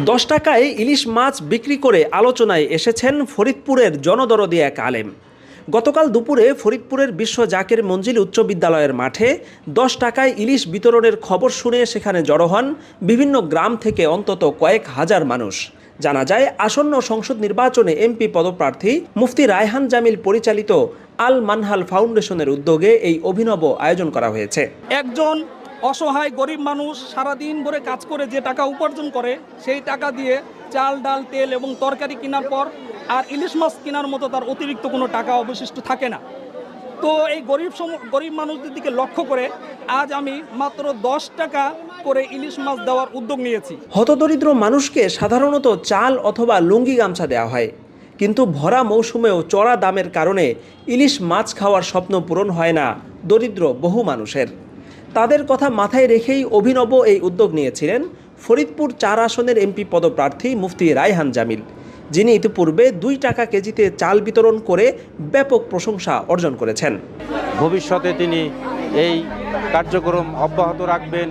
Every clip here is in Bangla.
দশ টাকায় ইলিশ মাছ বিক্রি করে আলোচনায় এসেছেন ফরিদপুরের জনদরদি এক আলেম। গতকাল দুপুরে ফরিদপুরের বিশ্ব জাকের মঞ্জিল উচ্চ বিদ্যালয়ের মাঠে দশ টাকায় ইলিশ বিতরণের খবর শুনে সেখানে জড়ো হন বিভিন্ন গ্রাম থেকে অন্তত কয়েক হাজার মানুষ। জানা যায়, আসন্ন সংসদ নির্বাচনে এমপি পদপ্রার্থী মুফতি রায়হান জামিল পরিচালিত আল মানহাল ফাউন্ডেশনের উদ্যোগে এই অভিনব আয়োজন করা হয়েছে। একজন অসহায় গরিব মানুষ সারাদিন ধরে কাজ করে যে টাকা উপার্জন করে, সেই টাকা দিয়ে চাল, ডাল, তেল এবং তরকারি কেনার পর আর ইলিশ মাছ কেনার মতো তার অতিরিক্ত কোনো টাকা অবশিষ্ট থাকে না। তো এই গরিব সম, গরিব মানুষদের দিকে লক্ষ্য করে আজ আমি মাত্র দশ টাকা করে ইলিশ মাছ দেওয়ার উদ্যোগ নিয়েছি। হতদরিদ্র মানুষকে সাধারণত চাল অথবা লুঙ্গি গামছা দেওয়া হয়। কিন্তু ভরা মৌসুমেও চড়া দামের কারণে ইলিশ মাছ খাওয়ার স্বপ্ন পূরণ হয় না দরিদ্র বহু মানুষের। তাদের কথা মাথায় রেখেই অভিনব এই উদ্যোগ নিয়েছিলেন ফরিদপুর চার আসনের এমপি পদপ্রার্থী মুফতি রায়হান জামিল, যিনি ইতিপূর্বে দুই টাকা কেজিতে চাল বিতরণ করে ব্যাপক প্রশংসা অর্জন করেছেন। ভবিষ্যতে তিনি এই কার্যক্রম অব্যাহত রাখবেন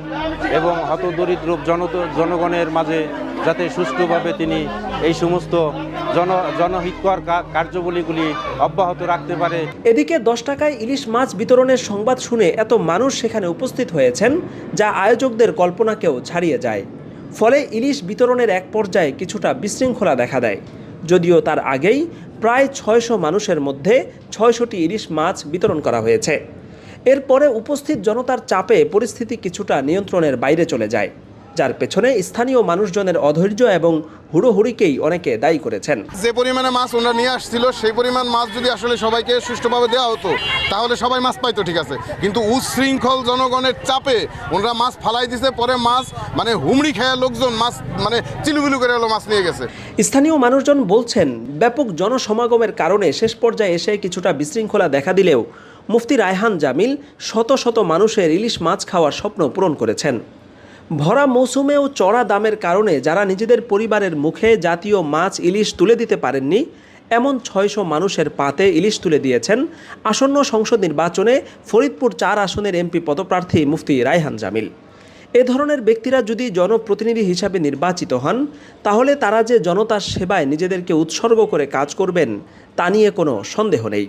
এবং হতদরিদ্র দরিদ্র জনগণের মাঝে যাতে সুষ্ঠুভাবে তিনি এই সমস্ত জন, জনহিতকর কার্যাবলীগুলি অব্যাহত রাখতে পারে। এদিকে দশ টাকায় ইলিশ মাছ বিতরণের সংবাদ শুনে এত মানুষ সেখানে উপস্থিত হয়েছেন, যা আয়োজকদের কল্পনাকেও ছাড়িয়ে যায়। ফলে ইলিশ বিতরণের এক পর্যায়ে কিছুটা বিশৃঙ্খলা দেখা দেয়। যদিও তার আগেই প্রায় ছয়শো মানুষের মধ্যে ছয়শটি ইলিশ মাছ বিতরণ করা হয়েছে। এরপরে উপস্থিত জনতার চাপে পরিস্থিতি কিছুটা নিয়ন্ত্রণের বাইরে চলে যায়। যার পেছনে স্থানীয় মানুষজনের অধৈর্য এবং হুড়োহুড়িকেই অনেকে দায়ী করেছেন। যে পরিমাণে মাছ ওনারা নিয়ে আসছিল সেই পরিমাণ মাছ যদি আসলে সবাইকে সুষ্ঠুভাবে দেওয়া হতো তাহলে সবাই মাছ পাইতো ঠিক আছে। কিন্তু উচ্ছৃঙ্খল জনগণের চাপে ওনারা মাছ ফালাই দিছে পরে মাছ মানে হুমড়ি খেয়ে লোকজন মাছ মানে চিলুবিলু করে হলো মাছ নিয়ে গেছে। স্থানীয় মানুষজন বলছেন ব্যাপক জনসমাগমের কারণে শেষ পর্যায়ে এসে কিছুটা বিশৃঙ্খলা দেখা দিলেও মুফতি রায়হান জামিল শত শত মানুষের ইলিশ মাছ খাওয়ার স্বপ্ন পূরণ করেছেন। ভরা মৌসুমে ও চড়া দামের কারণে যারা নিজেদের পরিবারের মুখে জাতীয় মাছ ইলিশ তুলে দিতে পারেননি, এমন ছয়শো মানুষের পাতে ইলিশ তুলে দিয়েছেন আসন্ন সংসদ নির্বাচনে ফরিদপুর চার আসনের এমপি পদপ্রার্থী মুফতি রায়হান জামিল। এ ধরনের ব্যক্তিরা যদি জনপ্রতিনিধি হিসাবে নির্বাচিত হন, তাহলে তারা যে জনতার সেবায় নিজেদেরকে উৎসর্গ করে কাজ করবেন, তা নিয়ে কোনো সন্দেহ নেই।